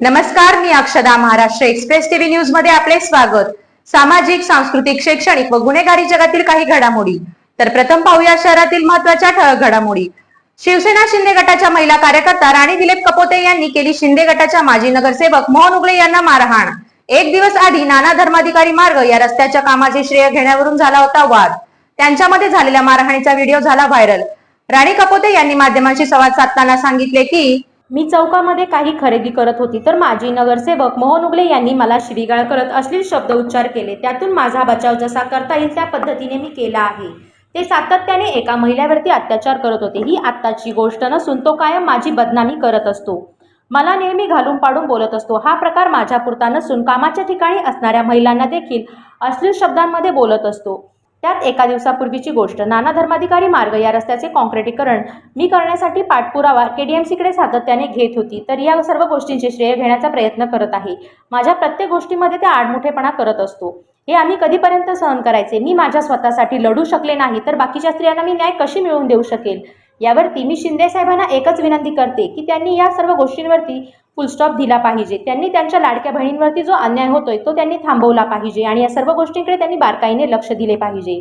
नमस्कार मी अक्षदा Maharashtra express TV न्यूजमध्ये आपले स्वागत. सामाजिक सांस्कृतिक शैक्षणिक व गुन्हेगारी जगातील काही घडामोडी. तर प्रथम पाहूया शहरातील महत्त्वाच्या ठळक घडामोडी. शिवसेना शिंदे गटाच्या महिला कार्यकर्ता राणी दिलीप कपोते यांनी केली शिंदे गटाच्या माजी नगरसेवक मोहन उगले यांना मारहाण. एक दिवस आधी नाना धर्माधिकारी मार्ग या रस्त्याच्या कामाचे श्रेय घेण्यावरून झाला होता वाद. त्यांच्यामध्ये झालेल्या मारहाणीचा व्हिडिओ झाला व्हायरल. राणी कपोते यांनी माध्यमांशी संवाद साधताना सांगितले की मी चौकामध्ये काही खरेदी करत होती तर माजी नगरसेवक मोहन उगले यांनी मला शिवीगाळ करत अश्लील शब्द उच्चार केले. त्यातून माझा बचाव जसा करता येईल त्या पद्धतीने मी केला आहे. ते सातत्याने एका महिलेवरती अत्याचार करत होते. ही आत्ताची गोष्ट नसून तो कायम माझी बदनामी करत असतो. मला नेहमी घालून पाडून बोलत असतो. हा प्रकार माझ्यापुरता नसून कामाच्या ठिकाणी असणाऱ्या महिलांना देखील अश्लील शब्दांमध्ये बोलत असतो. त्यात एका दिवसापूर्वीची गोष्ट. नाना धर्माधिकारी मार्ग या रस्त्याचे कॉन्क्रिटीकरण मी करण्यासाठी पाठपुरावा केडीएमसीकडे सातत्याने घेत होती. तर या सर्व गोष्टींचे श्रेय घेण्याचा प्रयत्न करत आहे. माझ्या प्रत्येक गोष्टीमध्ये ते आडमुठेपणा करत असतो. हे आम्ही कधीपर्यंत सहन करायचे? मी माझ्या स्वतःसाठी लढू शकले नाही तर बाकीच्या स्त्रियांना मी न्याय कशी मिळवून देऊ शकेल? यावरती मी शिंदे साहेबांना एकच विनंती करते की त्यांनी या सर्व गोष्टींवरती फुलस्टॉप दिला पाहिजे. त्यांनी त्यांच्या लाडक्या बहिणींवरती जो अन्याय होतोय तो त्यांनी थांबवला पाहिजे आणि या सर्व गोष्टींकडे त्यांनी बारकाईने लक्ष दिले पाहिजे.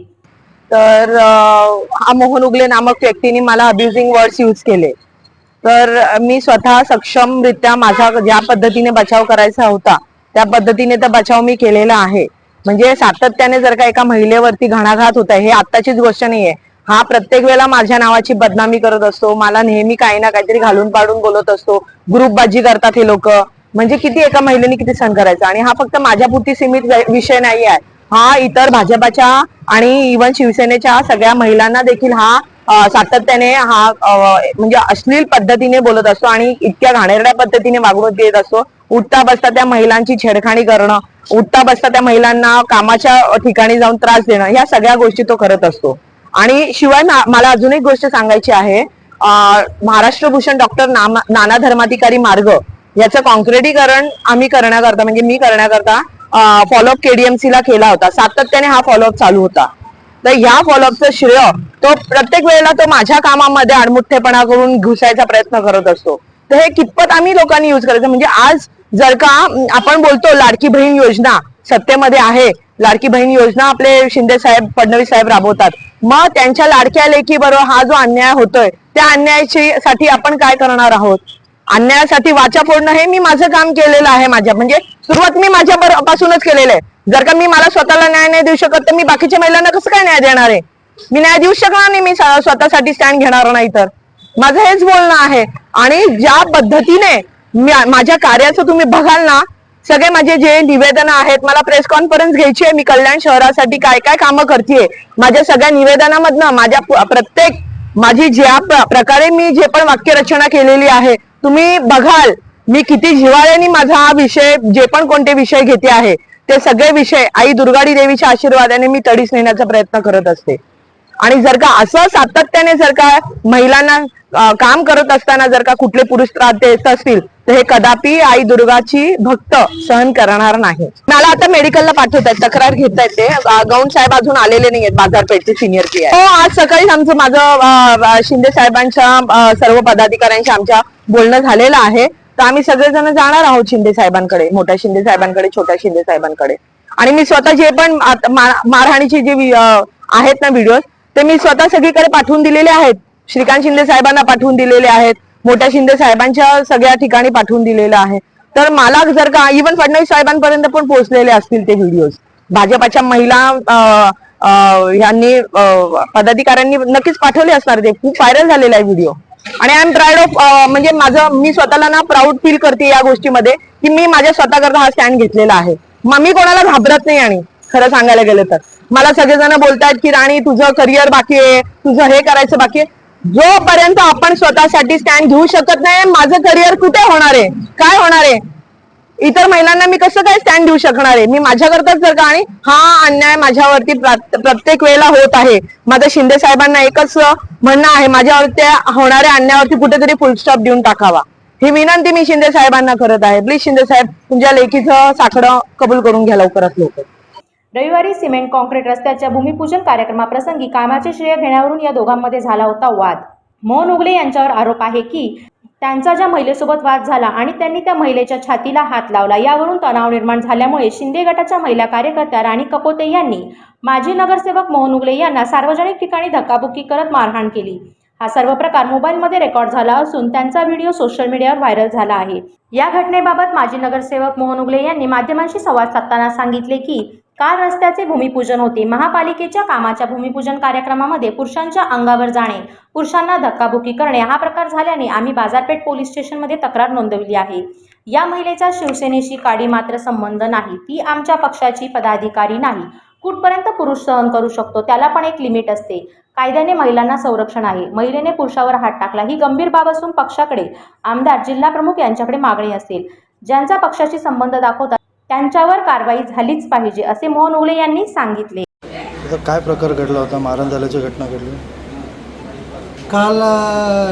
तर हा मोहन उगले नामक व्यक्तीने मला अब्युझिंग वर्ड्स यूज केले. तर मी स्वतः सक्षमरित्या माझा ज्या पद्धतीने बचाव करायचा होता त्या पद्धतीने तर बचाव मी केलेला आहे. म्हणजे सातत्याने जर का एका महिलेवरती घणाघात होत आहे हे आत्ताचीच गोष्ट नाहीये. हा प्रत्येक वेळेला माझ्या नावाची बदनामी करत असतो. मला नेहमी काही ना काहीतरी घालून पाडून बोलत असतो. ग्रुपबाजी करतात हे लोक. म्हणजे किती एका महिलेने किती सहन करायचा? आणि हा फक्त माझ्या पुरती सीमित विषय नाही आहे. हा इतर भाजपाच्या आणि इवन शिवसेनेच्या सगळ्या महिलांना देखील हा सातत्याने हा म्हणजे अश्लील पद्धतीने बोलत असतो आणि इतक्या घाणेरड्या पद्धतीने वागणूक देत असतो. उठता बसता त्या महिलांची छेडखाणी करणं उठता बसता त्या महिलांना कामाच्या ठिकाणी जाऊन त्रास देणं या सगळ्या गोष्टी तो करत असतो. आणि शिवाय मला अजून एक गोष्ट सांगायची आहे. महाराष्ट्र भूषण डॉक्टर नाना धर्माधिकारी मार्ग याचं कॉन्क्रिटीकरण आम्ही करण्याकरता म्हणजे मी करण्याकरता फॉलोअप केडीएमसी ला केला होता. सातत्याने हा फॉलोअप चालू होता. तर ह्या फॉलोअपचं श्रेय तो प्रत्येक वेळेला तो माझ्या कामामध्ये आडमुठ्ठेपणा करून घुसायचा प्रयत्न करत असतो. तर हे कितपत आम्ही लोकांनी युज करायचं म्हणजे आज जर का आपण बोलतो लाडकी बहीण योजना सत्तेमध्ये आहे. लाडकी बहीण योजना आपले शिंदे साहेब फडणवीस साहेब राबवतात. मग त्यांच्या लाडक्या लेखी बरोबर हा जो अन्याय होतोय त्या अन्यायाची साठी आपण काय करणार आहोत? अन्यायासाठी वाचा फोडणं हे मी माझं काम केलेलं आहे माझ्या म्हणजे सुरुवात मी माझ्या पासूनच केलेलं आहे. जर का मी मला स्वतःला न्याय नाही देऊ शकत तर मी बाकीच्या महिलांना कसं काय न्याय देणार आहे? मी न्याय देऊ शकणार नाही मी स्वतःसाठी स्टँड घेणार नाही तर. माझं हेच बोलणं आहे. आणि ज्या पद्धतीने माझ्या कार्याचं तुम्ही बघाल ना सगळे माझे जे निवेदन आहेत मला प्रेस कॉन्फरन्स घ्यायची आहे मी कल्याण शहरासाठी काय काय कामं करते माझ्या सगळ्या निवेदनामधनं माझ्या प्रत्येक माझी ज्या प्रकारे मी जे पण वाक्यरचना केलेली आहे तुम्ही बघाल मी किती जिव्हाळ्याने माझा हा विषय जे पण कोणते विषय घेते आहे ते सगळे विषय आई दुर्गाडी देवीच्या आशीर्वादाने मी तडीस नेण्याचा प्रयत्न करत असते. आणि जर का असं सातत्याने जर का महिलांना काम करत असताना जर का कुठले पुरुष त्रास देत असतील हे कदापि आई दुर्गाची भक्त सहन करणार नाही. मला आता मेडिकलला पाठवत आहेत तक्रार घेत आहेत ते गौंड साहेब अजून आलेले नाही आहेत बाजारपेठचे सिनियर पी हो आज सकाळी आमचं माझं शिंदे साहेबांच्या सर्व पदाधिकाऱ्यांशी आमच्या बोलणं झालेलं आहे. तर आम्ही सगळेजण जाणार आहोत शिंदे साहेबांकडे मोठ्या शिंदे साहेबांकडे छोट्या शिंदे साहेबांकडे. आणि मी स्वतः जे पण आता मारहाणीचे जे आहेत ना व्हिडिओ ते मी स्वतः सगळीकडे पाठवून दिलेले आहेत. श्रीकांत शिंदे साहेबांना पाठवून दिलेले आहेत. मोठ्या शिंदे साहेबांच्या सगळ्या ठिकाणी पाठवून दिलेलं आहे. तर मला जर का इव्हन फडणवीस साहेबांपर्यंत पण पोहोचलेले असतील ते व्हिडिओज भाजपाच्या महिला यांनी पदाधिकाऱ्यांनी नक्कीच पाठवले असणार. ते खूप व्हायरल झालेला आहे व्हिडिओ आणि आय एम प्राऊड ऑफ म्हणजे माझं मी स्वतःला ना प्राऊड फील करते या गोष्टीमध्ये की मी माझ्या स्वतःकरता हा स्टँड घेतलेला आहे. मग मी कोणाला घाबरत नाही आणि खरं सांगायला गेलं तर. मला सगळेजण बोलतात की राणी तुझं करिअर बाकी आहे तुझं हे करायचं बाकी आहे. जोपर्यंत आपण स्वतःसाठी स्टँड घेऊ शकत नाही माझं करिअर कुठे होणार आहे? काय होणार आहे? इतर महिलांना मी कसं काय स्टँड देऊ शकणार आहे? मी माझ्याकरताच जर का आणि हा अन्याय माझ्यावरती प्रत्येक वेळेला होत आहे. माझं शिंदे साहेबांना एकच म्हणणं आहे माझ्यावरती होणाऱ्या अन्यायावरती कुठेतरी फुलस्टॉप देऊन टाकावा. ही विनंती मी शिंदे साहेबांना करत आहे. प्लीज शिंदे साहेब तुमच्या लेखीचं साकडं कबूल करून घ्या लवकरात लवकर. रविवारी सिमेंट कॉन्क्रीट रस्त्याच्या भूमिपूजन कार्यक्रमाप्रसंगी कामाचे श्रेय घेण्यावरून या दोघांमध्ये झाला होता वाद. मोहन उगले यांच्यावर आरोप आहे की त्यांचा ज्या महिलेसोबत वाद झाला आणि त्यांनी त्या महिलेच्या छातीला हात लावला यावरून तणाव निर्माण झाल्यामुळे शिंदे गटाच्या महिला कार्यकर्त्या राणी कपोते यांनी माजी नगरसेवक मोहन उगले यांना सार्वजनिक ठिकाणी धक्काबुक्की करत मारहाण केली. हा सर्व प्रकार मोबाईलमध्ये रेकॉर्ड झाला असून त्यांचा व्हिडिओ सोशल मीडियावर व्हायरल झाला आहे. या घटनेबाबत माजी नगरसेवक मोहन उगले यांनी माध्यमांशी संवाद साधताना सांगितले की काल रस्त्याचे भूमिपूजन होते. महापालिकेच्या कामाच्या भूमिपूजन कार्यक्रमामध्ये पुरुषांच्या अंगावर जाणे पुरुषांना धक्काबुक्की करणे हा प्रकार झाल्याने आम्ही बाजारपेठ पोलीस स्टेशनमध्ये तक्रार नोंदवली आहे. या महिलेचा शिवसेनेशी काडी मात्र संबंध नाही. ती आमच्या पक्षाची पदाधिकारी नाही. कुठपर्यंत पुरुष सहन करू शकतो त्याला पण एक लिमिट असते. कायद्याने महिलांना संरक्षण आहे. महिलेने पुरुषावर हात टाकला ही गंभीर बाब असून पक्षाकडे आमदार जिल्हा प्रमुख यांच्याकडे मागणी असेल. ज्यांचा पक्षाशी संबंध दाखवतात त्यांच्यावर कारवाई झालीच पाहिजे असे मोहन उगले यांनी सांगितले. आता काय प्रकार घडला होता? मारण झाल्याची घटना घडली? काल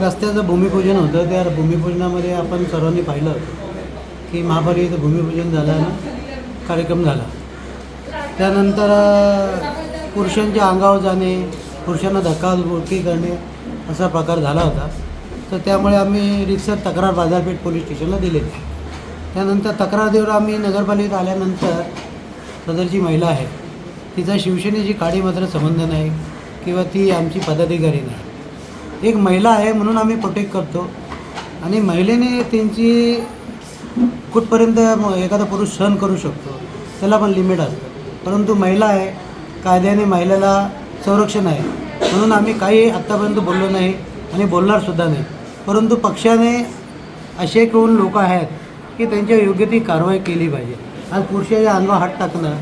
रस्त्याचं भूमिपूजन होतं. त्या भूमिपूजनामध्ये आपण सर्वांनी पाहिलं की महापालिकेचं भूमिपूजन झालं कार्यक्रम झाला. त्यानंतर पुरुषांच्या अंगावर जाणे पुरुषांना धक्काबुक्की करणे असा प्रकार झाला होता. तर त्यामुळे आम्ही रिक्सर तक्रार बाजारपेठ पोलीस स्टेशनला दिले त्यानंतर तक्रार देऊन आम्ही नगरपालिकेत आल्यानंतर सदरची महिला आहे. तिचा शिवसेनेची काडी मात्र संबंध नाही किंवा ती आमची पदाधिकारी नाही. एक महिला आहे म्हणून आम्ही प्रोटेक्ट करतो. आणि महिलेने त्यांची कुठपर्यंत एखादा पुरुष सहन करू शकतो त्याला पण लिमिट असतं. परंतु महिला आहे कायद्याने महिलेला संरक्षण आहे. म्हणून आम्ही काही आत्तापर्यंत बोललो नाही आणि बोलणारसुद्धा नाही. परंतु पक्षाने असे कोण लोक आहेत की त्यांच्या योग्य ती कारवाई केली पाहिजे. आज पुरुषाच्या अंगावर हात टाकणं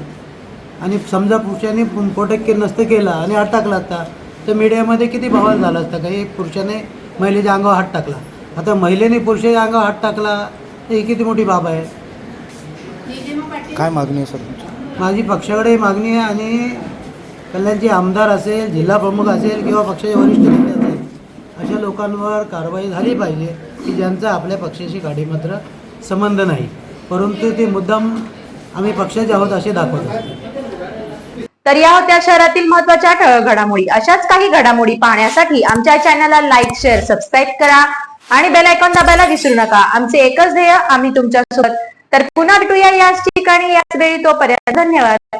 आणि समजा पुरुषाने प्रोटेक्ट के नसतं केलं आणि हात टाकला असता तर मीडियामध्ये किती बवाल झाला असता काही एक पुरुषाने महिलेच्या अंगावर हात टाकला. आता महिलेने पुरुषाच्या अंगावर हात टाकला तर ही किती मोठी बाब आहे? काय मागणी आहे सर माझी पक्षाकडे मागणी आहे आणि कल्याणचे आमदार असेल जिल्हा प्रमुख असेल किंवा पक्षाचे वरिष्ठ नेते असेल अशा लोकांवर कारवाई झाली पाहिजे की ज्यांचा आपल्या पक्षाशी गाडी मात्र संबंध नाही. परंतु ते मुद्दाम आम्ही पक्षाचे आहोत असे दाखवतो. तर या होत्या शहरातील महत्त्वाच्या ठळक घडामोडी. अशाच काही घडामोडी पाहण्यासाठी आमच्या चॅनलला लाईक शेअर सबस्क्राईब करा आणि बेल आयकॉन दाबायला विसरू नका. आमचे एकच ध्येय आम्ही तुमच्यासोबत. तर पुन्हा भेटूया याच ठिकाणी. याच वेळी तोपर्यंत धन्यवाद.